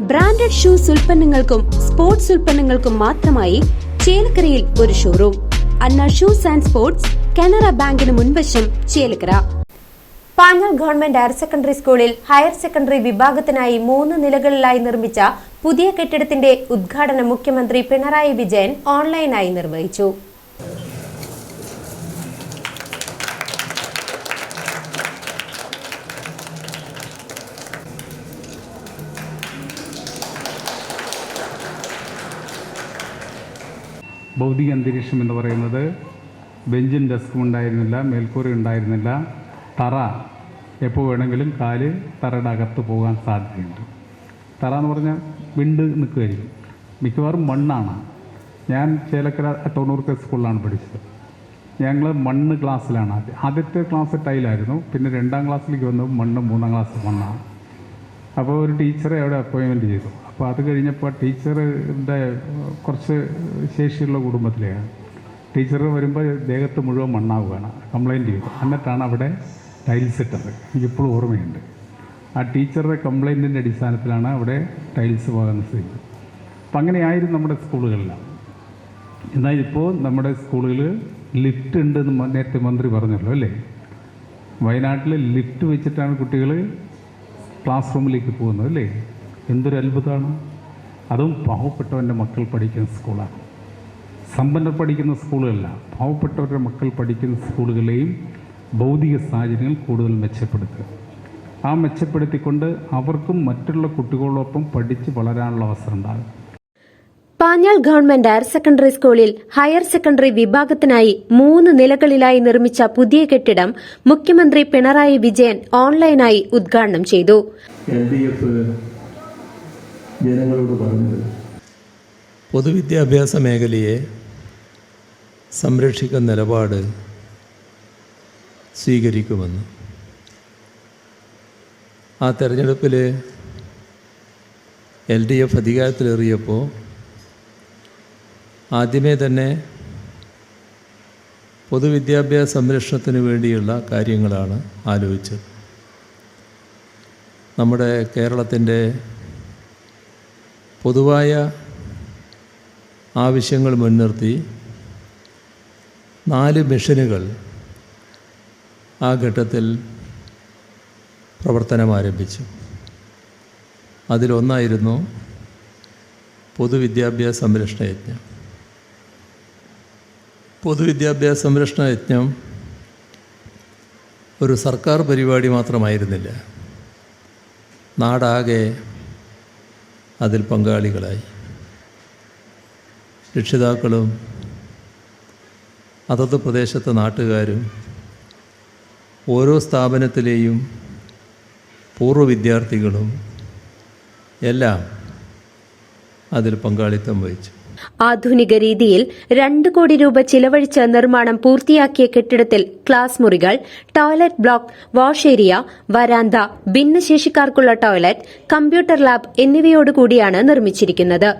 Branded shoes ഉൽപ്പന്നങ്ങൾക്കും sports ഉൽപ്പന്നങ്ങൾക്കും മാത്രമായി ചേലക്കരയിൽ ഒരു showroom Anna shoes and sports Canara ബാങ്കിന് മുൻവശം Chelakkara. Panjal government higher secondary സ്കൂളിൽ ഹയർ സെക്കൻഡറി വിഭാഗത്തിനായി മൂന്ന് നിലകളിലായി നിർമ്മിച്ച പുതിയ കെട്ടിടത്തിന്റെ ഉദ്ഘാടനം മുഖ്യമന്ത്രി പിണറായി വിജയൻ ഓൺലൈനായി നിർവഹിച്ചു. ഭൗതിക അന്തരീക്ഷം എന്ന് പറയുന്നത് ബെഞ്ചും ഡെസ്കും ഉണ്ടായിരുന്നില്ല മേൽക്കൂര ഉണ്ടായിരുന്നില്ല. തറ എപ്പോൾ വേണമെങ്കിലും കാൽ തറയുടെ അകത്ത് പോകാൻ സാധ്യതയുണ്ട്. തറ എന്ന് പറഞ്ഞാൽ വിണ്ട് നിൽക്കുമായിരിക്കും മിക്കവാറും മണ്ണാണ്. ഞാൻ ചേലക്കര തൊണ്ണൂറ് സ്കൂളിലാണ് പഠിച്ചത്. ഞങ്ങൾ മണ്ണ് ക്ലാസ്സിലാണ്. ആദ്യം ആദ്യത്തെ ക്ലാസ് ടൈലായിരുന്നു. പിന്നെ രണ്ടാം ക്ലാസ്സിലേക്ക് വന്നു മണ്ണ് മൂന്നാം ക്ലാസ് മണ്ണാണ്. അപ്പോൾ ഒരു ടീച്ചറെ അവിടെ അപ്പോയിൻമെന്റ് ചെയ്തു. അപ്പോൾ അത് കഴിഞ്ഞപ്പോൾ ടീച്ചറിന്റെ കുറച്ച് ശേഷിയുള്ള കുടുംബത്തിലെയാണ്. ടീച്ചർ വരുമ്പോൾ ദേഹത്ത് മുഴുവൻ മണ്ണാവുകയാണ്. കംപ്ലയിന്റ് ചെയ്തു. എന്നിട്ടാണ് അവിടെ ടൈൽസ് ഇട്ടത്. എനിക്കിപ്പോഴും ഓർമ്മയുണ്ട്. ആ ടീച്ചറുടെ കംപ്ലയിന്റിന്റെ അടിസ്ഥാനത്തിലാണ് അവിടെ ടൈൽസ് പോകാൻ സ്ഥിതി അപ്പം അങ്ങനെയായിരുന്നു നമ്മുടെ സ്കൂളുകളിലാണ് എന്നാൽ ഇപ്പോൾ നമ്മുടെ സ്കൂളുകളിൽ ലിഫ്റ്റ് ഉണ്ട് എന്ന് നേരത്തെ മന്ത്രി പറഞ്ഞല്ലോ അല്ലേ? വയനാട്ടിൽ ലിഫ്റ്റ് വെച്ചിട്ടാണ് കുട്ടികൾ ക്ലാസ് റൂമിലേക്ക് പോകുന്നത് അല്ലേ? എന്തൊരു അത്ഭുതമാണ്. അതും പാവപ്പെട്ടവന്റെ മക്കൾ പഠിക്കുന്ന സ്കൂളാണ്. സമ്പന്നർ പഠിക്കുന്ന സ്കൂളുകളല്ല പാവപ്പെട്ടവരുടെ മക്കൾ പഠിക്കുന്ന സ്കൂളുകളെയും ഭൗതിക സാഹചര്യങ്ങൾ കൂടുതൽ മെച്ചപ്പെടുത്തുക. ആ മെച്ചപ്പെടുത്തിക്കൊണ്ട് അവർക്കും മറ്റുള്ള കുട്ടികളോടൊപ്പം പഠിച്ച് വളരാനുള്ള അവസരം ഉണ്ടാകും. പാഞ്ഞാൾ ഗവൺമെന്റ് ഹയർ സെക്കൻഡറി സ്കൂളിൽ ഹയർ സെക്കൻഡറി വിഭാഗത്തിനായി മൂന്ന് നിലകളിലായി നിർമ്മിച്ച പുതിയ കെട്ടിടം മുഖ്യമന്ത്രി പിണറായി വിജയൻ ഓൺലൈനായി ഉദ്ഘാടനം ചെയ്തു. ജനങ്ങളോട് പറഞ്ഞത്? പൊതുവിദ്യാഭ്യാസ മേഖലയെ സംരക്ഷിക്കുന്ന നിലപാട് സ്വീകരിക്കുമെന്ന്. ആ തെരഞ്ഞെടുപ്പിൽ എൽ ഡി എഫ് അധികാരത്തിലേറിയപ്പോൾ ആദ്യമേ തന്നെ പൊതുവിദ്യാഭ്യാസ സംരക്ഷണത്തിന് വേണ്ടിയുള്ള കാര്യങ്ങളാണ് ആലോചിച്ചത്. നമ്മുടെ കേരളത്തിന്റെ പൊതുവായ ആവശ്യങ്ങൾ മുൻനിർത്തി നാല് മിഷനുകൾ ആ ഘട്ടത്തിൽ പ്രവർത്തനം ആരംഭിച്ചു. അതിലൊന്നായിരുന്നു പൊതുവിദ്യാഭ്യാസ സംരക്ഷണ യജ്ഞം. പൊതുവിദ്യാഭ്യാസ സംരക്ഷണ യജ്ഞം ഒരു സർക്കാർ പരിപാടി മാത്രമായിരുന്നില്ല. നാടാകെ അതിൽ പങ്കാളികളായി. രക്ഷിതാക്കളും അതത് പ്രദേശത്തെ നാട്ടുകാരും ഓരോ സ്ഥാപനത്തിലെയും പൂർവ വിദ്യാർത്ഥികളും എല്ലാം അതിൽ പങ്കാളിത്തം വഹിച്ചു. ആധുനിക രീതിയിൽ രണ്ട് കോടി രൂപ ചിലവഴിച്ച് നിർമ്മാണം പൂർത്തിയാക്കിയ കെട്ടിടത്തിൽ ക്ലാസ് മുറികൾ ടോയ്ലറ്റ് ബ്ലോക്ക് വാഷ് ഏരിയ വരാന്ത ഭിന്നശേഷിക്കാർക്കുള്ള ടോയ്ലറ്റ് കമ്പ്യൂട്ടർ ലാബ് എന്നിവയോടുകൂടിയാണ് നിർമ്മിച്ചിരിക്കുന്നത്.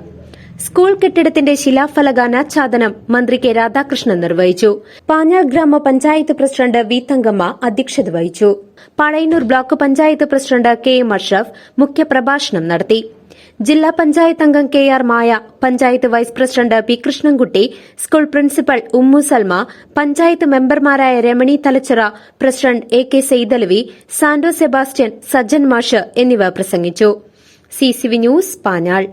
സ്കൂൾ കെട്ടിടത്തിന്റെ ശിലാഫലക അനാച്ഛാദനം മന്ത്രി കെ രാധാകൃഷ്ണൻ നിർവഹിച്ചു. പാഞ്ഞാൾ ഗ്രാമപഞ്ചായത്ത് പ്രസിഡന്റ് വി തങ്കമ്മ അധ്യക്ഷത വഹിച്ചു. Pazhayannur block panchayat president K M Ashraf മുഖ്യപ്രഭാഷണം നടത്തി. ജില്ലാ പഞ്ചായത്ത് അംഗം K R Maya panchayat vice president P Krishnankutty school principal Ummu Salma panchayat മെമ്പർമാരായ Ramani Thalachira president A K Saithalavi Santo Sebastian Sajjan മാഷ് എന്നിവർ പ്രസംഗിച്ചു. CCV news Panjal.